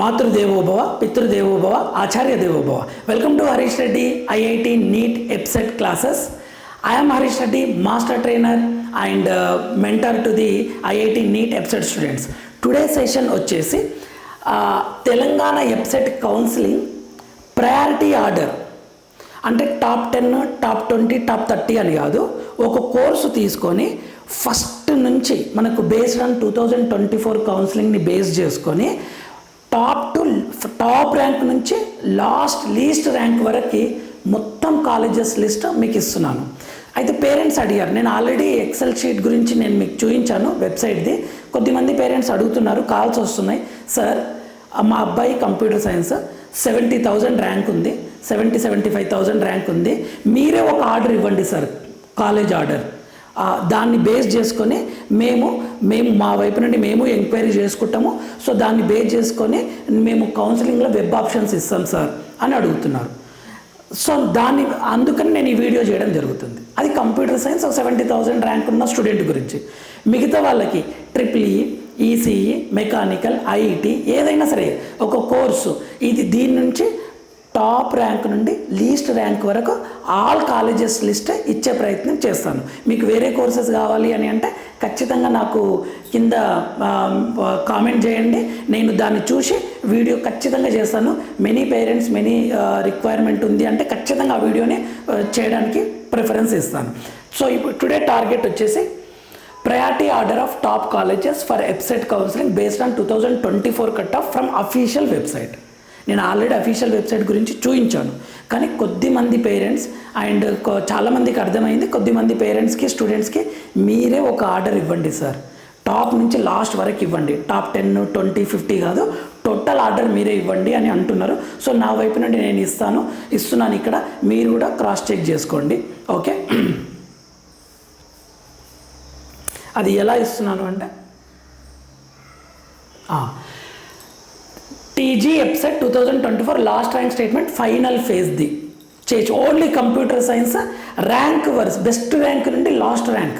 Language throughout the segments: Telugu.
మాతృదేవోభవ పితృదేవోభవ ఆచార్య దేవోభవ welcome to Harish Reddy IIT NEET EAPCET classes I'm Harish Reddy master trainer and mentor to the IIT NEET EAPCET students today session వచ్చేసి Telangana EAPCET counselling priority order అంటే top ten top twenty top thirty అని కాదు ఒక కోర్సు తీసుకొని ఫస్ట్ నుంచి మనకు based on two thousand twenty four కౌన్సిలింగ్ని base చేసుకొని టాప్ టు టాప్ ర్యాంక్ నుంచి లాస్ట్ లీస్ట్ ర్యాంక్ వరకు మొత్తం కాలేజెస్ లిస్ట్ మీకు ఇస్తున్నాను అయితే పేరెంట్స్ అడిగారు నేను ఆల్రెడీ ఎక్సెల్ షీట్ గురించి నేను మీకు చూపించాను వెబ్సైట్ది కొద్దిమంది పేరెంట్స్ అడుగుతున్నారు కాల్స్ వస్తున్నాయి సార్ మా అబ్బాయి computer science seventy thousand rank ఉంది seventy seventy five thousand rank ఉంది మీరే ఒక ఆర్డర్ ఇవ్వండి సార్ కాలేజ్ ఆర్డర్ దాన్ని బేస్ చేసుకొని మేము మేము మా వైపు నుండి మేము ఎంక్వైరీ చేసుకుంటాము సో దాన్ని బేస్ చేసుకొని మేము కౌన్సిలింగ్లో వెబ్ ఆప్షన్స్ ఇస్తాం సార్ అని అడుగుతున్నారు సో దాన్ని అందుకని నేను ఈ వీడియో చేయడం జరుగుతుంది అది computer science seventy thousand rank ఉన్న స్టూడెంట్ గురించి మిగతా వాళ్ళకి triple E ECE mechanical IIT ఏదైనా సరే ఒక కోర్సు ఇది దీని నుంచి టాప్ ర్యాంక్ నుండి లీస్ట్ ర్యాంక్ వరకు ఆల్ కాలేజెస్ లిస్ట్ ఇచ్చే ప్రయత్నం చేస్తాను మీకు వేరే కోర్సెస్ కావాలి అని అంటే ఖచ్చితంగా నాకు కింద కామెంట్ చేయండి నేను దాన్ని చూసి వీడియో ఖచ్చితంగా చేస్తాను మెనీ పేరెంట్స్ మెనీ రిక్వైర్మెంట్ ఉంది అంటే ఖచ్చితంగా ఆ వీడియోని చేయడానికి ప్రిఫరెన్స్ ఇస్తాను సో ఇప్పుడు టుడే టార్గెట్ వచ్చేసి priority order of top colleges for website counselling based on two thousand twenty four cut off from official website నేను ఆల్రెడీ అఫీషియల్ వెబ్సైట్ గురించి చూపించాను కానీ కొద్దిమంది పేరెంట్స్ అండ్ చాలామందికి అర్థమైంది కొద్దిమంది పేరెంట్స్కి స్టూడెంట్స్కి మీరే ఒక ఆర్డర్ ఇవ్వండి సార్ టాప్ నుంచి లాస్ట్ వరకు ఇవ్వండి టాప్ టెన్ ట్వంటీ ఫిఫ్టీ కాదు టోటల్ ఆర్డర్ మీరే ఇవ్వండి అని అంటున్నారు సో నా వైపు నుండి నేను ఇస్తాను ఇస్తున్నాను ఇక్కడ మీరు కూడా క్రాస్ చెక్ చేసుకోండి ఓకే అది ఎలా ఇస్తున్నాను అంటే TG EAPCET two thousand twenty four last rank statement final ఫేజ్ది చేయొచ్చు only computer science rank versus best rank నుండి last rank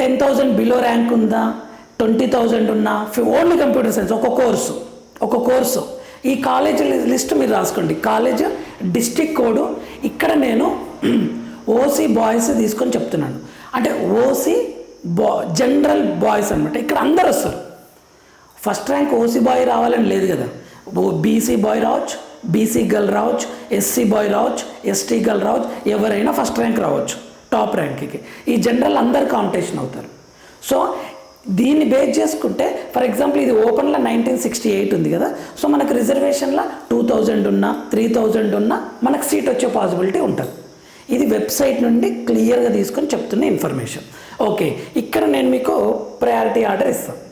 ten thousand below rank ఉందా ట్వంటీ థౌజండ్ ఉన్నా ఓన్లీ కంప్యూటర్ సైన్స్ ఒక కోర్సు ఒక కోర్సు ఈ కాలేజ్ లిస్ట్ మీరు రాసుకోండి కాలేజ్ డిస్టిక్ కోడు ఇక్కడ నేను ఓసీ బాయ్స్ తీసుకొని చెప్తున్నాను అంటే ఓసీ బా జనరల్ బాయ్స్ అనమాట ఇక్కడ అందరు వస్తారు ఫస్ట్ ర్యాంక్ ఓసీ బాయ్ రావాలని లేదు కదా బీసీ బాయ్ రావచ్చు బీసీ గర్ల్ రావచ్చు ఎస్సీ బాయ్ రావచ్చు ఎస్టీ గర్ల్ రావచ్చు ఎవరైనా ఫస్ట్ ర్యాంక్ రావచ్చు టాప్ ర్యాంక్కి ఈ జనరల్ అందరు కాంపిటీషన్ అవుతారు సో దీన్ని బేస్ చేసుకుంటే ఫర్ ఎగ్జాంపుల్ ఇది ఓపెన్లో నైన్టీన్ సిక్స్టీ ఎయిట్ ఉంది కదా సో మనకు రిజర్వేషన్లో టూ థౌజండ్ ఉన్నా త్రీ థౌజండ్ ఉన్నా మనకు సీట్ వచ్చే పాసిబిలిటీ ఉంటుంది ఇది వెబ్సైట్ నుండి క్లియర్గా తీసుకొని చెప్తున్న ఇన్ఫర్మేషన్ ఓకే ఇక్కడ నేను మీకు ప్రయారిటీ ఆర్డర్ ఇస్తాను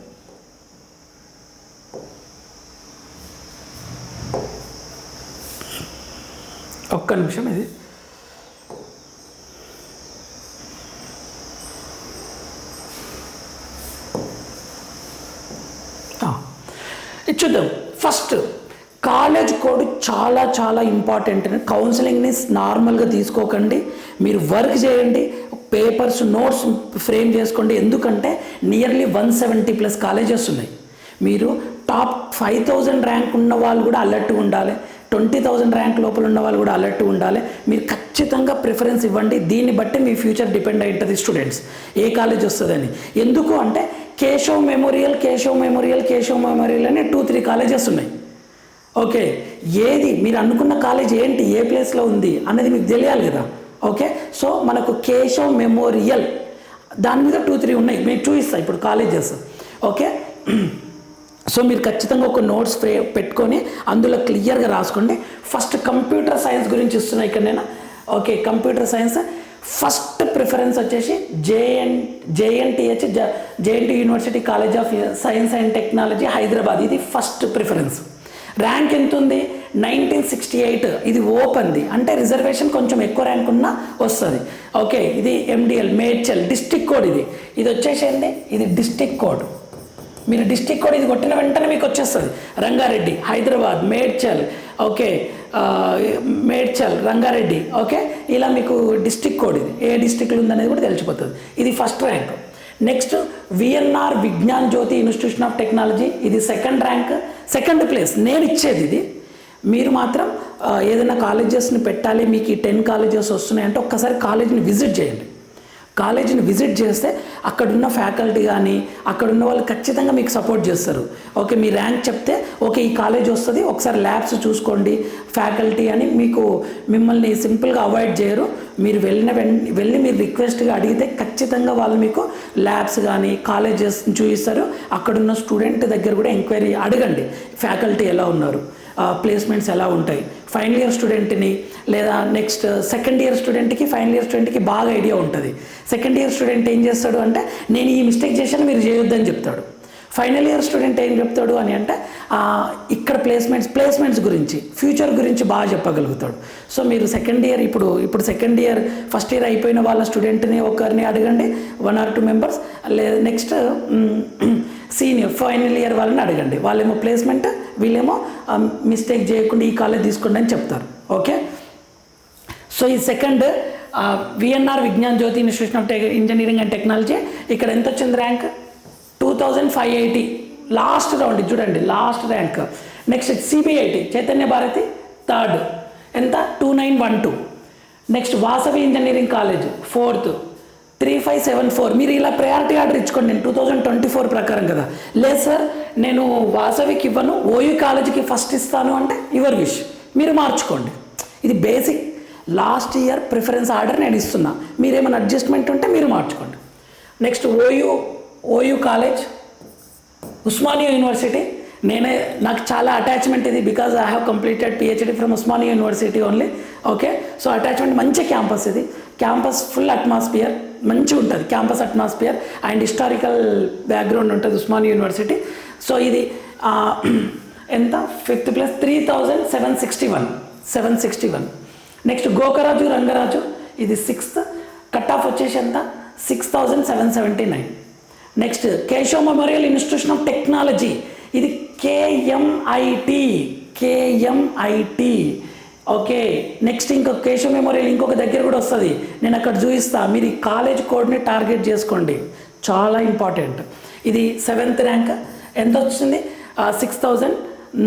ఒక్క నిమిషం ఇది చూద్దాం ఫస్ట్ కాలేజ్ కోడ్ చాలా చాలా ఇంపార్టెంట్ కౌన్సిలింగ్ని నార్మల్గా తీసుకోకండి మీరు వర్క్ చేయండి పేపర్స్ నోట్స్ ఫ్రేమ్ చేసుకోండి ఎందుకంటే nearly one seventy plus colleges ఉన్నాయి మీరు టాప్ ఫైవ్ థౌజండ్ ర్యాంక్ ఉన్న వాళ్ళు కూడా అలర్ట్గా ఉండాలి ట్వంటీ థౌజండ్ ర్యాంక్ లోపల ఉన్న వాళ్ళు కూడా అలర్ట్ ఉండాలి మీరు ఖచ్చితంగా ప్రిఫరెన్స్ ఇవ్వండి దీన్ని బట్టి మీ ఫ్యూచర్ డిపెండ్ ఉంటుంది స్టూడెంట్స్ ఏ కాలేజ్ వస్తుందని ఎందుకు అంటే Keshav memorial Keshav memorial Keshav memorial అని టూ త్రీ కాలేజెస్ ఉన్నాయి ఓకే ఏది మీరు అనుకున్న కాలేజ్ ఏంటి ఏ ప్లేస్లో ఉంది అనేది మీకు తెలియాలి కదా ఓకే సో మనకు కేశవ్ మెమోరియల్ దాని మీద టూ త్రీ ఉన్నాయి మీకు చూపిస్తాను ఇప్పుడు కాలేజెస్ ఓకే సో మీరు ఖచ్చితంగా ఒక నోట్స్ ప్రే పెట్టుకొని అందులో క్లియర్గా రాసుకోండి ఫస్ట్ కంప్యూటర్ సైన్స్ గురించి ఇస్తున్నా ఇక్కడ నేను okay computer science first preference వచ్చేసి JN JNTH JNT university college of science and technology Hyderabad ఇది ఫస్ట్ ప్రిఫరెన్స్ ర్యాంక్ ఎంత ఉంది నైన్టీన్ సిక్స్టీ ఎయిట్ ఇది ఓపెన్ది అంటే రిజర్వేషన్ కొంచెం ఎక్కువ ర్యాంక్ ఉన్నా వస్తుంది ఓకే ఇది ఎండిఎల్ మేడ్చల్ డిస్టిక్ కోడ్ ఇది ఇది వచ్చేసి ఇది డిస్టిక్ కోడ్ మీరు డిస్టిక్ కోడ్ ఇది కొట్టిన వెంటనే మీకు వచ్చేస్తుంది రంగారెడ్డి హైదరాబాద్ మేడ్చల్ ఓకే మేడ్చల్ రంగారెడ్డి ఓకే ఇలా మీకు డిస్టిక్ కోడ్ ఇది ఏ డిస్టిక్లో ఉందనేది కూడా తెలిసిపోతుంది ఇది first rank next VNR Vignan Jyothi institution of technology ఇది సెకండ్ ర్యాంక్ సెకండ్ ప్లేస్ నేను ఇచ్చేది ఇది మీరు మాత్రం ఏదైనా కాలేజెస్ని పెట్టాలి మీకు ఈ టెన్ కాలేజెస్ వస్తున్నాయంటే ఒక్కసారి కాలేజీని విజిట్ చేయండి కాలేజీని విజిట్ చేస్తే అక్కడున్న ఫ్యాకల్టీ కానీ అక్కడున్న వాళ్ళు ఖచ్చితంగా మీకు సపోర్ట్ చేస్తారు ఓకే మీ ర్యాంక్ చెప్తే ఓకే ఈ కాలేజ్ వస్తుంది ఒకసారి ల్యాబ్స్ చూసుకోండి ఫ్యాకల్టీ అని మీకు మిమ్మల్ని సింపుల్గా అవాయిడ్ చేయరు మీరు వెళ్ళిన వెళ్ళి మీరు రిక్వెస్ట్గా అడిగితే ఖచ్చితంగా వాళ్ళు మీకు ల్యాబ్స్ కానీ కాలేజెస్ చూపిస్తారు అక్కడున్న స్టూడెంట్ దగ్గర కూడా ఎంక్వైరీ అడగండి ఫ్యాకల్టీ ఎలా ఉన్నారు ప్లేస్మెంట్స్ ఎలా ఉంటాయి ఫైనల్ ఇయర్ స్టూడెంట్ని లేదా నెక్స్ట్ సెకండ్ ఇయర్ స్టూడెంట్కి ఫైనల్ ఇయర్ స్టూడెంట్కి బాగా ఐడియా ఉంటుంది సెకండ్ ఇయర్ స్టూడెంట్ ఏం చేస్తాడు అంటే నేను ఈ మిస్టేక్ చేశాను మీరు చేయొద్దని చెప్తాడు ఫైనల్ ఇయర్ స్టూడెంట్ ఏం చెప్తాడు అని అంటే ఇక్కడ ప్లేస్మెంట్స్ ప్లేస్మెంట్స్ గురించి ఫ్యూచర్ గురించి బాగా చెప్పగలుగుతాడు సో మీరు సెకండ్ ఇయర్ ఇప్పుడు ఇప్పుడు సెకండ్ ఇయర్ ఫస్ట్ ఇయర్ అయిపోయిన వాళ్ళ స్టూడెంట్ని ఒకరిని అడగండి వన్ ఆర్ టూ మెంబర్స్ లేదా నెక్స్ట్ సీనియర్ ఫైనల్ ఇయర్ వాళ్ళని అడగండి వాళ్ళేమో ప్లేస్మెంట్ వీళ్ళేమో మిస్టేక్ చేయకుండా ఈ కాలేజ్ తీసుకోండి అని చెప్తారు ఓకే సో ఈ second VNR Vignan Jyothi institution of tech engineering and technology ఇక్కడ ఎంత వచ్చింది rank two thousand five eighty last round చూడండి last rank next CBIT Chaitanya Bharathi third ఎంత two nine one two next Vasavi engineering college fourth three five seven four మీరు ఇలా ప్రయారిటీ ఆర్డర్ ఇచ్చుకోండి నేను టూ థౌజండ్ ట్వంటీ ఫోర్ ప్రకారం కదా లేదు సార్ నేను వాసవికి ఇవ్వను ఓయూ కాలేజీకి ఫస్ట్ ఇస్తాను అంటే యువర్ విష్ మీరు మార్చుకోండి ఇది basic last year preference order నేను ఇస్తున్నా మీరేమైనా అడ్జస్ట్మెంట్ ఉంటే మీరు మార్చుకోండి next OU OU college Osmania university నేనే నాకు చాలా అటాచ్మెంట్ ఇది because I have completed PhD from Osmania university only okay so attachment మంచి క్యాంపస్ ఇది క్యాంపస్ ఫుల్ అట్మాస్ఫియర్ మంచిగా ఉంటుంది campus atmosphere and historical background ఉంటుంది ఉస్మానియా యూనివర్సిటీ సో ఇది ఎంత fifth plus three thousand seven sixty one seven sixty one next Gokaraju Rangaraju ఇది సిక్స్త్ కట్ ఆఫ్ వచ్చేసి ఎంత six thousand seven seventy nine next Keshav memorial institution of technology ఇది కేఎంఐటి కేఎంఐటి ఓకే నెక్స్ట్ ఇంకొక కేశవ మెమోరియల్ ఇంకొక దగ్గర కూడా వస్తుంది నేను అక్కడ చూపిస్తా మీరు ఈ కాలేజ్ కోడ్ని టార్గెట్ చేసుకోండి చాలా ఇంపార్టెంట్ ఇది సెవెంత్ ర్యాంక్ ఎంత వచ్చింది six thousand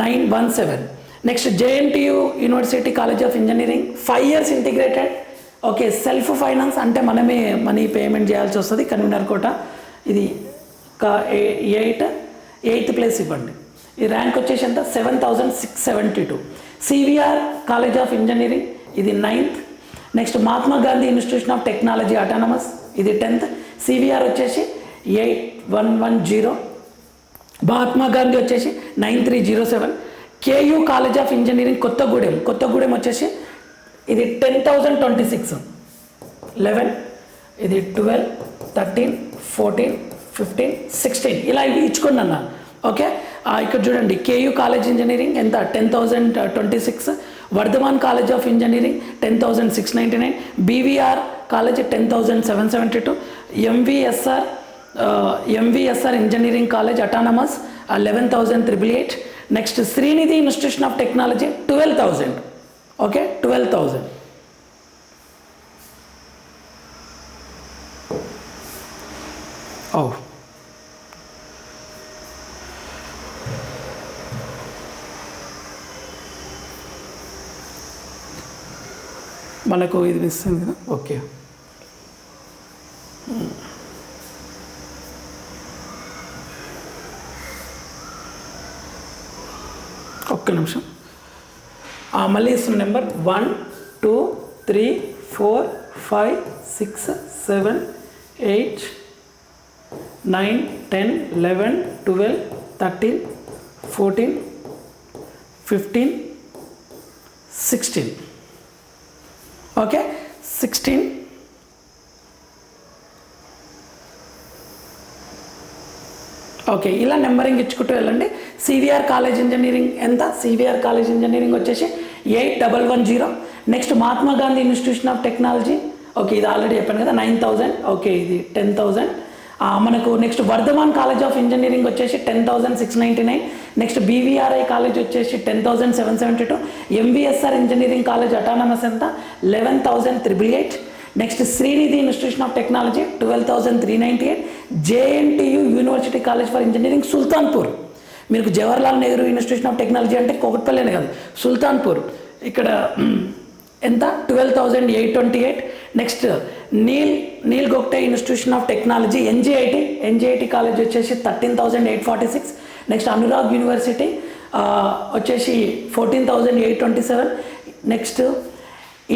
nine one seven next JNTU university college of engineering five years integrated okay self finance అంటే మనమే మనీ పేమెంట్ చేయాల్సి వస్తుంది కన్వీనర్ కోట ఇది ఎయిట్ ఎయిత్ ప్లేస్ ఇవ్వండి ఈ ర్యాంక్ వచ్చేసి ఎంత seven thousand six seventy two CVR college of engineering ఇది ninth next Mahatma Gandhi institution of technology autonomous ఇది టెన్త్ సివిఆర్ వచ్చేసి eight one one zero Mahatma Gandhi వచ్చేసి nine three zero seven KU college of engineering Kothagudem Kothagudem వచ్చేసి ఇది ten thousand twenty six eleven ఇది twelve thirteen fourteen fifteen sixteen ఇలా ఇచ్చుకున్నాను ఓకే ఇక్కడ చూడండి కేయూ కాలేజ్ ఇంజనీరింగ్ ఎంత ten thousand twenty six Vardhaman college of engineering ten thousand six ninety nine BVR college ten thousand seven seventy two MVSR MVSR engineering college autonomous eleven thousand triple eight next Srinidhi institution of technology twelve thousand okay twelve thousand ఓ మనకు ఇది మిస్ అయింది ఓకే निम्सम इस number one two three four five six seven eight nine ten eleven twelve thirty forty fifteen sixty okay sixty okay ఇలా నెంబరింగ్ ఇచ్చుకుంటూ వెళ్ళండి సివిఆర్ కాలేజ్ ఇంజనీరింగ్ ఎంత సివిఆర్ కాలేజ్ ఇంజనీరింగ్ వచ్చేసి eight double one zero next Mahatma Gandhi institution of technology okay ఇది ఆల్రెడీ చెప్పాను కదా నైన్ థౌజండ్ ఓకే ఇది టెన్ థౌజండ్ మనకు next Vardhaman college of engineering వచ్చేసి ten thousand six ninety nine next BVRI college వచ్చేసి ten thousand seven seventy two MVSR engineering college autonomous ఎంత eleven thousand triple eight next Srinidhi institution of technology twelve thousand three ninety eight JNTU university college for engineering Sultanpur మీకు Jawaharlal Nehru institution of technology అంటే కోకట్పల్లినే కాదు సుల్తాన్పూర్ ఇక్కడ ఎంత twelve thousand eight twenty eight next Neil Neil Gogte institution of technology NGIT NGIT college వచ్చేసి thirteen thousand eight forty six next Anurag university వచ్చేసి fourteen thousand eight twenty seven next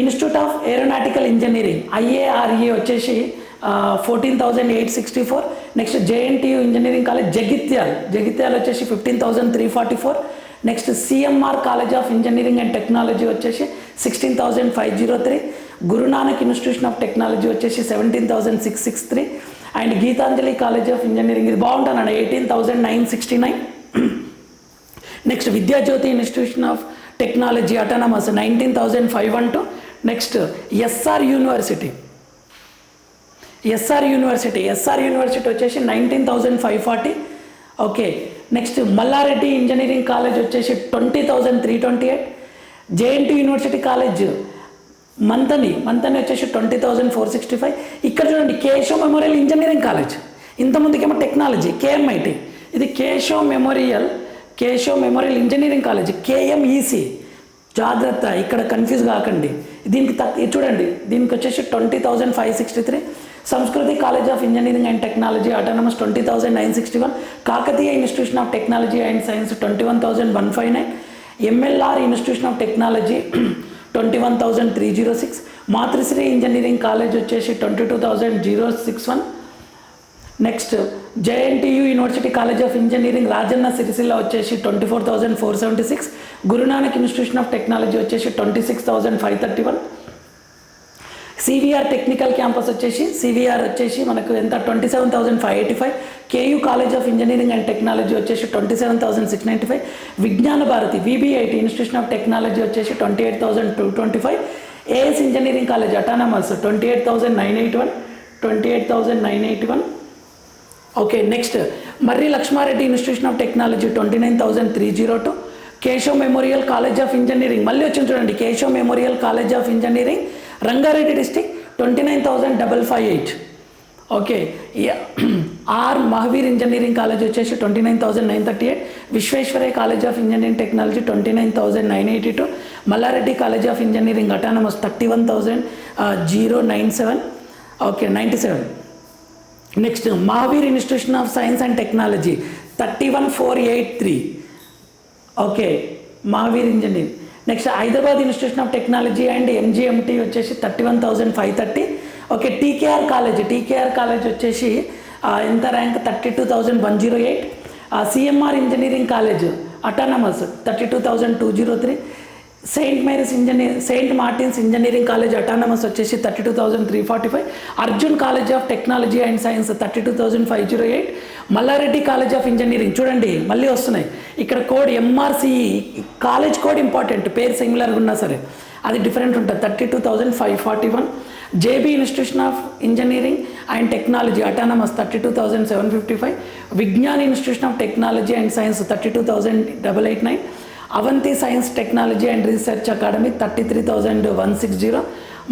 institute of aeronautical engineering IARE వచ్చేసి fourteen thousand eight sixty four next JNTU engineering college Jagtial Jagtial వచ్చేసి fifteen thousand three forty four next CMR college of engineering and technology వచ్చేసి sixteen thousand five zero three Guru Nanak institution of technology వచ్చేసి seventeen thousand six six three and Geetanjali college of engineering ఇది బాగుంటానండి eighteen thousand nine sixty nine next Vidya Jyothi institution of technology autonomous nineteen thousand five one two next SR university SR university SR university వచ్చేసి nineteen thousand five forty okay next Malla Reddy engineering college వచ్చేసి twenty thousand three twenty eight JNT university college Manthani Manthani వచ్చేసి twenty thousand four sixty five ఇక్కడ చూడండి కేశవ్ మెమోరియల్ ఇంజనీరింగ్ కాలేజ్ ఇంతకుముందుకేమో టెక్నాలజీ కేఎంఐటి ఇది Keshav memorial Keshav memorial engineering college KMEC జాగ్రత్త ఇక్కడ కన్ఫ్యూజ్ కాకండి దీనికి తక్ చూడండి దీనికి వచ్చేసి twenty thousand five sixty three Sanskriti college of engineering and technology autonomous twenty thousand nine sixty one Kakatiya institution of technology and science twenty one thousand one five nine MLR institution of technology twenty one thousand three zero six Matrusri engineering college వచ్చేసి twenty two thousand zero six one next JNTU university college of engineering Rajanna Sircilla వచ్చేసి twenty four thousand four seventy six Guru Nanak institution of technology వచ్చేసి twenty six thousand five thirty one CVR technical campus వచ్చేసి సివిఆర్ వచ్చేసి మనకు ఎంత twenty seven thousand five eighty five KU college of engineering and technology వచ్చేసి twenty seven thousand six ninety five Vignana Bharathi VBIT institution of technology వచ్చేసి twenty eight thousand two twenty five AS engineering college autonomous twenty eight thousand nine eight one twenty eight thousand nine eight one okay next Marri Laxma Reddy institution of technology twenty nine thousand three zero two Keshav memorial college of engineering మళ్ళీ వచ్చింది చూడండి Keshav memorial college of engineering Rangareddy district twenty nine thousand double five eight okay or Mahavir engineering college వచ్చేసి twenty nine thousand nine thirty eight Visvesvaraya college of engineering technology twenty nine thousand nine eighty two Malla Reddy college of engineering autonomous thirty one thousand zero nine seven okay ninety seven next Mahavir institution of science and technology thirty one four eight three okay Mahavir engineer next Hyderabad institution of technology and MGMT వచ్చేసి thirty one thousand five thirty okay TKR college TKR college వచ్చేసి ఎంత rank thirty two thousand one zero eight CMR engineering college autonomous thirty two thousand two zero three saint Mary's engineer saint Martin's engineering college autonomous వచ్చేసి thirty two thousand three forty five Arjun college of technology and science thirty two thousand five zero eight Malla Reddy college of engineering చూడండి మళ్ళీ వస్తున్నాయి ఇక్కడ code MRC college code important పేరు సిమిలర్గా ఉన్నా సరే అది డిఫరెంట్ ఉంటుంది thirty two thousand five forty one JB institution of engineering and technology autonomous thirty two thousand seven fifty five Vignan institution of technology and science thirty two thousand double eight nine Avanthi science technology and research academy thirty three thousand one six zero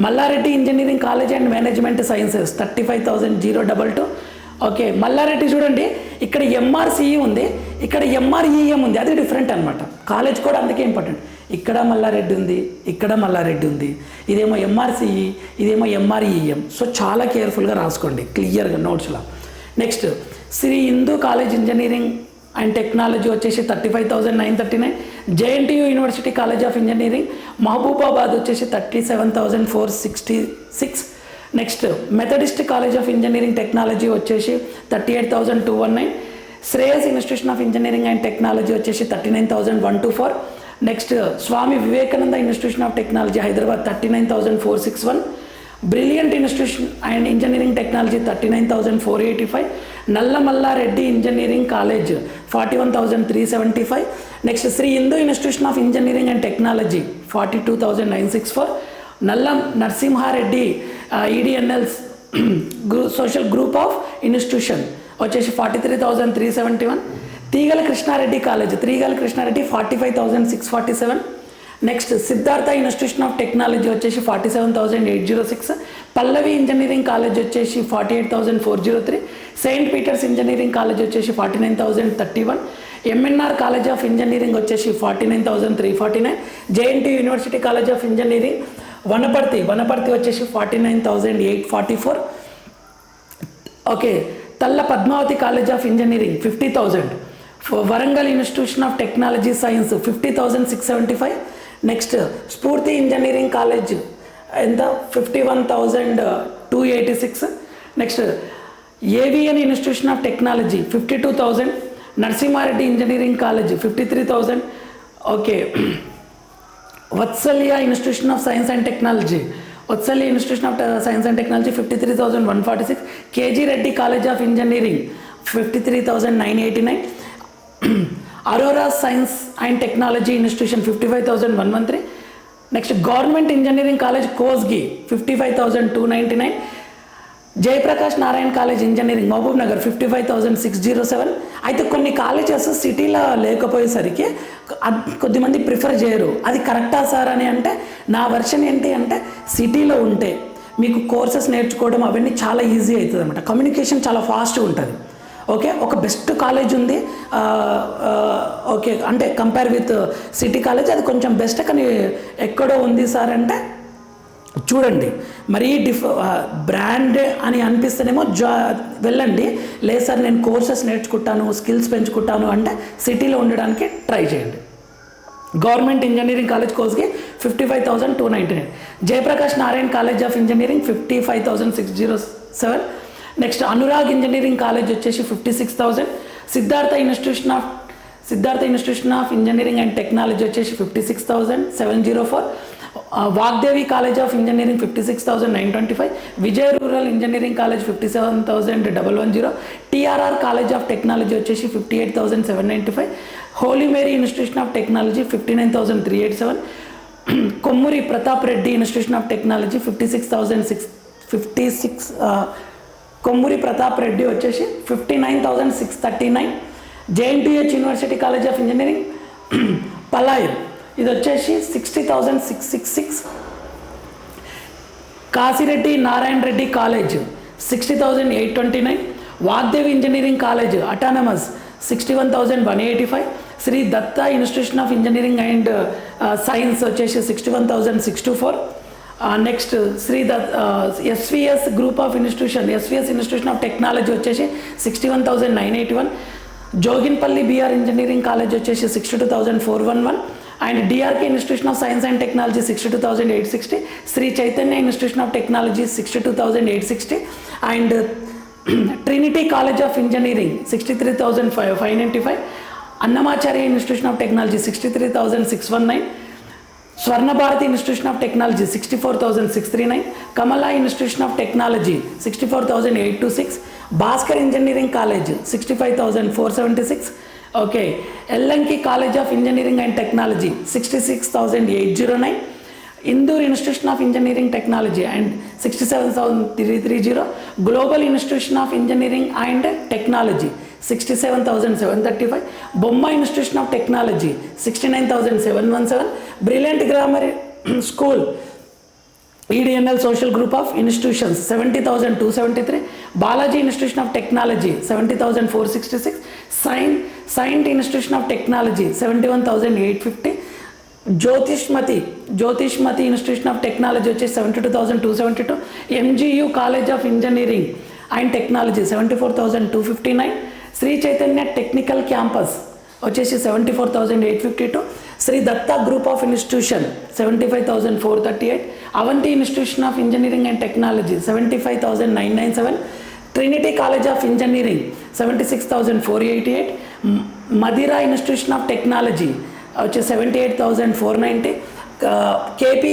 Malla Reddy engineering college and management sciences thirty five thousand zero double two okay Malla Reddy చూడండి ఇక్కడ ఎంఆర్సిఈ e ఉంది ఇక్కడ ఎంఆర్ఈఎం e ఉంది అది డిఫరెంట్ అనమాట కాలేజ్ కూడా అందుకే ఇంపార్టెంట్ ఇక్కడ మల్లారెడ్డి ఉంది ఇక్కడ మల్లారెడ్డి ఉంది ఇదేమో ఎంఆర్సిఈ e, ఇదేమో ఎంఆర్ఈఎం సో చాలా కేర్ఫుల్గా రాసుకోండి క్లియర్గా నోట్స్లో next Sri Hindu college engineering and technology వచ్చేసి thirty five thousand nine thirty nine JNTU university college of engineering Mahabubabad వచ్చేసి thirty seven thousand four sixty six next Methodist college of engineering technology వచ్చేసి thirty eight thousand two one nine Shreyas institution of engineering and technology వచ్చేసి thirty nine thousand one two four next Swami Vivekananda institution of technology Hyderabad thirty nine thousand four six one brilliant institution and engineering technology thirty nine thousand four eighty five Nalla Malla Reddy engineering college forty one thousand three seventy five next Sri Hindu institution of engineering and technology forty two thousand nine six four Nallam Narasimha Reddy ఈడిఎన్ఎల్స్ గ్రూ సోషల్ గ్రూప్ ఆఫ్ ఇన్స్టిట్యూషన్ వచ్చేసి forty three thousand three seventy one Teegala Krishna Reddy college Teegala Krishna Reddy forty five thousand six forty seven next Siddhartha institution of technology వచ్చేసి forty seven thousand eight zero six Pallavi engineering college వచ్చేసి forty eight thousand four zero three saint Peter's engineering college వచ్చేసి forty nine thousand thirty one MNR college of engineering వచ్చేసి forty nine thousand three forty nine JNT university college of engineering Wanaparthy Wanaparthy వచ్చేసి forty nine thousand eight forty four okay Talla Padmavathi college of engineering fifty thousand Warangal institution of technology science fifty thousand six seventy five next Spoorthi engineering college ఎంత fifty one thousand two eighty six next AVN institution of technology fifty two thousand Narasimha Reddy engineering college fifty three thousand okay Vathsalya institution of science and technology Vathsalya institution of science and technology fifty three thousand one forty six KG Reddy college of engineering fifty three thousand nine eighty nine Aurora science and technology institution fifty five thousand one one three next government engineering college Kosgi fifty five thousand two ninety nine Jayaprakash Narayana college engineering Mahabub Nagar fifty five thousand six zero seven అయితే కొన్ని కాలేజెస్ సిటీలో లేకపోయేసరికి కొద్దిమంది ప్రిఫర్ చేయరు అది కరెక్టా సార్ అని అంటే నా వర్షన్ ఏంటి అంటే సిటీలో ఉంటే మీకు కోర్సెస్ నేర్చుకోవడం అవన్నీ చాలా ఈజీ అవుతుంది అనమాట కమ్యూనికేషన్ చాలా ఫాస్ట్గా ఉంటుంది ఓకే ఒక బెస్ట్ కాలేజ్ ఉంది ఓకే అంటే కంపేర్ విత్ సిటీ కాలేజ్ అది కొంచెం బెస్ట్ కానీ ఎక్కడో ఉంది సార్ అంటే చూడండి మరి డిఫ్ బ్రాండ్ అని అనిపిస్తేనేమో జా వెళ్ళండి లేదు సార్ నేను కోర్సెస్ నేర్చుకుంటాను స్కిల్స్ పెంచుకుంటాను అంటే సిటీలో ఉండడానికి ట్రై చేయండి government engineering college కోర్స్కి fifty five thousand two ninety nine Jayaprakash Narayana college of engineering fifty five thousand six zero seven next Anurag engineering college వచ్చేసి fifty six thousand Siddhartha institution of Siddhartha institution of engineering and technology వచ్చేసి fifty six thousand seven zero four Vagdevi college of engineering fifty six thousand nine twenty five Vijaya rural engineering college fifty seven thousand double one zero TRR college of technology వచ్చేసి fifty eight thousand seven ninety five Holy Mary institution of technology fifty nine thousand three eight seven Kommuri Pratap Reddy institution of technology fifty six thousand six fifty six Kommuri Pratap Reddy వచ్చేసి fifty nine thousand six thirty nine JNTH university college of engineering పలాయం ఇది వచ్చేసి sixty thousand six six six Kasireddy Narayana Reddy college sixty thousand eight twenty nine Vagdevi engineering college autonomous sixty one thousand one eighty five Shri Datta institution of engineering and science వచ్చేసి sixty one thousand six two four next Shri Dutt SVS group of institution SVS institution of technology వచ్చేసి sixty one thousand nine eighty one Joginpally BR engineering college వచ్చేసి sixty two thousand four one one And DRK Institution of Science and Technology 62,860, Sri Chaitanya Institution of Technology 62,860, and Trinity College of Engineering 63,595, Annamacharya Institution of Technology 63,619, Swarna Bharati Institution of Technology 64,639, Kamala Institution of Technology 64,826, Bhaskar Engineering College 65,476, Okay, Ellanki College of Engineering and Technology, 66,809. Indore Institution of Engineering Technology and 67,330. Global Institution of Engineering and Technology, 67,735. Bomma Institution of Technology, 69,717. Brilliant Grammar School, EDNL social group of institutions seventy thousand two seventy three Balaji institution of technology seventy thousand four sixty six sign saint institution of technology seventy one thousand eight fifty Jyothishmathi Jyothishmathi institution of technology వచ్చి seventy two thousand two seventy two MGU college of engineering and technology seventy four thousand two fifty nine Shri Chaitanya technical campus వచ్చేసి seventy four thousand eight fifty two Shri Datta group of institution seventy five thousand four thirty eight Avanthi institution of engineering and technology seventy five thousand nine nine seven Trinity college of engineering seventy six thousand four eighty eight Madira institution of technology వచ్చి seventy eight thousand four ninety KP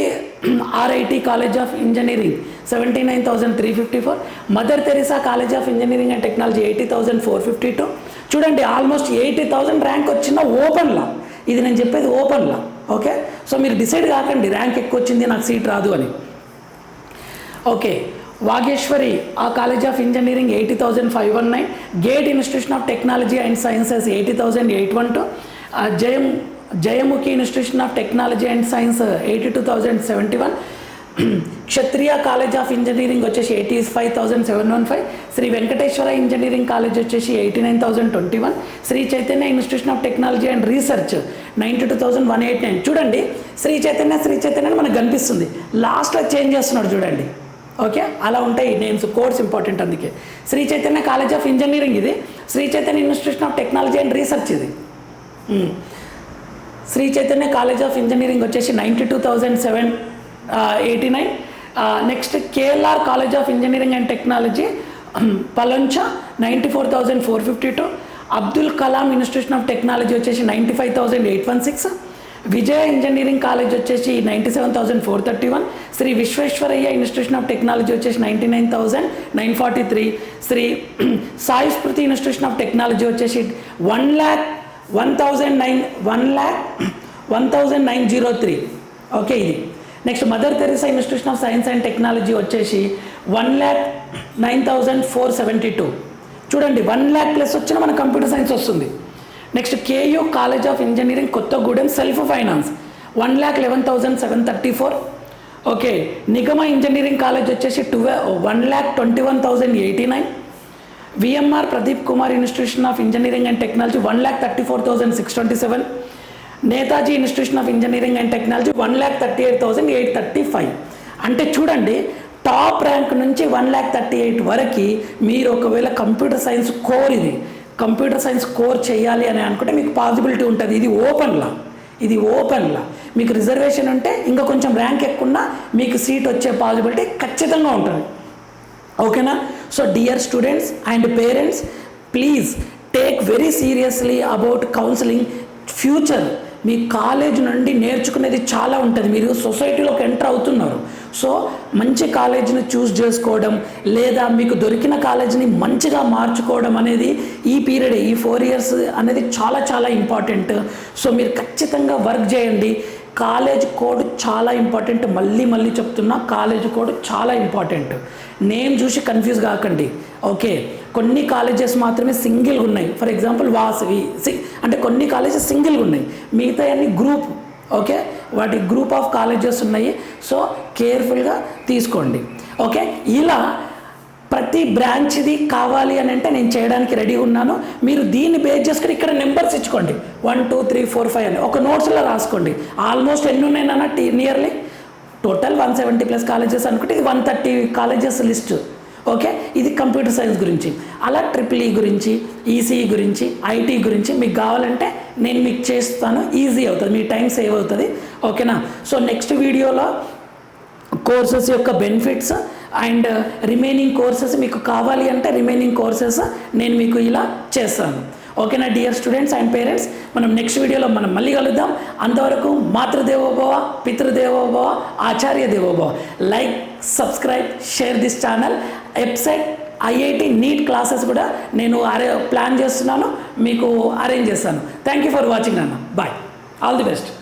RIT college of engineering seventy nine thousand three fifty four mother Teresa college of engineering and technology eighty thousand four fifty two చూడండి ఆల్మోస్ట్ ఎయిటీ థౌజండ్ ర్యాంక్ వచ్చిన ఓపెన్లా ఇది నేను చెప్పేది ఓపెన్లా ఓకే సో మీరు డిసైడ్ కాకండి ర్యాంక్ ఎక్కువ వచ్చింది నాకు సీట్ రాదు అని ఓకే వాగేశ్వరి ఆ college of engineering eighty thousand five one nine gate institution of technology and sciences eighty thousand eight one two Jayam Jayamukhi institution of technology and science eighty two thousand seventy one Kshatriya college of engineering వచ్చేసి eighty five thousand seven one five Shri Venkateswara engineering college వచ్చేసి eighty nine thousand twenty one Shri Chaitanya institution of technology and research ninety two thousand one eight nine చూడండి శ్రీ చైతన్య శ్రీ చైతన్య అని మనకు కనిపిస్తుంది లాస్ట్లో చేంజ్ చేస్తున్నాడు చూడండి ఓకే అలా ఉంటాయి నేమ్స్ కోర్స్ ఇంపార్టెంట్ అందుకే Shri Chaitanya college of engineering ఇది Shri Chaitanya institution of technology and research ఇది Shri Chaitanya college of engineering వచ్చేసి ninety two thousand seven eighty nine next KLR college of engineering and technology Palancha ninety four thousand four fifty two Abdul Kalam institution of technology వచ్చేసి ninety five thousand eight one six Vijaya engineering college వచ్చేసి ninety seven thousand four thirty one Shri Visvesvaraya institution of technology వచ్చేసి ninety nine thousand nine forty three Shri Sai Smriti institution of technology వచ్చేసి one lakh one thousand nine one lakh one thousand nine zero three okay ఇది next mother Teresa institution of science and technology వచ్చేసి one lakh nine thousand four seventy two చూడండి వన్ ల్యాక్ ప్లస్ వచ్చిన మన కంప్యూటర్ సైన్స్ వస్తుంది next KU college of engineering Kothagudem self finance one lakh eleven thousand seven thirty four okay Nigama engineering college వచ్చేసి ట్వె one lakh twenty one thousand eighty nine VMR Pradeep Kumar institution of engineering and technology one lakh thirty four thousand six twenty seven Netaji institution of engineering and technology one lakh thirty eight thousand eight thirty five అంటే చూడండి టాప్ ర్యాంక్ నుంచి వన్ ల్యాక్ థర్టీ ఎయిట్ వరకు మీరు ఒకవేళ కంప్యూటర్ సైన్స్ కోర్ ఇది కంప్యూటర్ సైన్స్ కోర్ చేయాలి అని అనుకుంటే మీకు పాసిబిలిటీ ఉంటుంది ఇది ఓపెన్లా ఇది ఓపెన్లా మీకు రిజర్వేషన్ ఉంటే ఇంకా కొంచెం ర్యాంక్ ఎక్కువన్నా మీకు సీట్ వచ్చే పాసిబిలిటీ ఖచ్చితంగా ఉంటుంది ఓకేనా so dear students and parents please take very seriously about counselling future me college నుండి నేర్చుకునేది చాలా ఉంటుంది మీరు సొసైటీలోకి ఎంటర్ అవుతున్నారు సో మంచి కాలేజీని చూస్ చేసుకోవడం లేదా మీకు దొరికిన కాలేజీని మంచిగా మార్చుకోవడం అనేది ఈ పీరియడ్ ఈ ఫోర్ ఇయర్స్ అనేది చాలా చాలా ఇంపార్టెంట్ సో మీరు ఖచ్చితంగా వర్క్ చేయండి కాలేజ్ కోడ్ చాలా ఇంపార్టెంట్ మళ్ళీ మళ్ళీ చెప్తున్నా కాలేజ్ కోడ్ చాలా ఇంపార్టెంట్ నేమ్ చూసి కన్ఫ్యూజ్ కాకండి ఓకే కొన్ని కాలేజెస్ మాత్రమే సింగిల్గా ఉన్నాయి ఫర్ ఎగ్జాంపుల్ వాసవి అంటే కొన్ని కాలేజెస్ సింగిల్గా ఉన్నాయి మిగతా అన్ని గ్రూప్ ఓకే వాటి గ్రూప్ ఆఫ్ కాలేజెస్ ఉన్నాయి సో కేర్ఫుల్గా తీసుకోండి ఓకే ఇలా ప్రతి బ్రాంచ్ది కావాలి అని అంటే నేను చేయడానికి రెడీ ఉన్నాను మీరు దీన్ని బేస్ చేసుకుని ఇక్కడ నెంబర్స్ ఇచ్చుకోండి one two three four five అని ఒక నోట్స్లో రాసుకోండి ఆల్మోస్ట్ ఎన్ని ఉన్నాయి tea nearly total one seventy plus colleges అనుకుంటే ఇది one thirty colleges list okay ఇది కంప్యూటర్ సైన్స్ గురించి అలా ట్రిపుల్ ఈ e గురించి ఈసీఈ e e గురించి ఐటీ గురించి మీకు కావాలంటే నేను మీకు చేస్తాను ఈజీ అవుతుంది మీ టైం సేవ్ అవుతుంది ఓకేనా సో నెక్స్ట్ వీడియోలో కోర్సెస్ యొక్క బెనిఫిట్స్ అండ్ రిమైనింగ్ కోర్సెస్ మీకు కావాలి అంటే రిమైనింగ్ కోర్సెస్ నేను మీకు ఇలా చేస్తాను ఓకేనా డియర్ స్టూడెంట్స్ అండ్ పేరెంట్స్ మనం నెక్స్ట్ వీడియోలో మనం మళ్ళీ కలుద్దాం అంతవరకు మాతృదేవోభవ పితృదేవోభవ ఆచార్య దేవోభవ like subscribe share this channel website IIT NEET classes కూడా నేను అరే ప్లాన్ చేస్తున్నాను మీకు అరేంజ్ చేస్తాను థ్యాంక్ యూ ఫర్ వాచింగ్ నాన్న బాయ్ ఆల్ ది బెస్ట్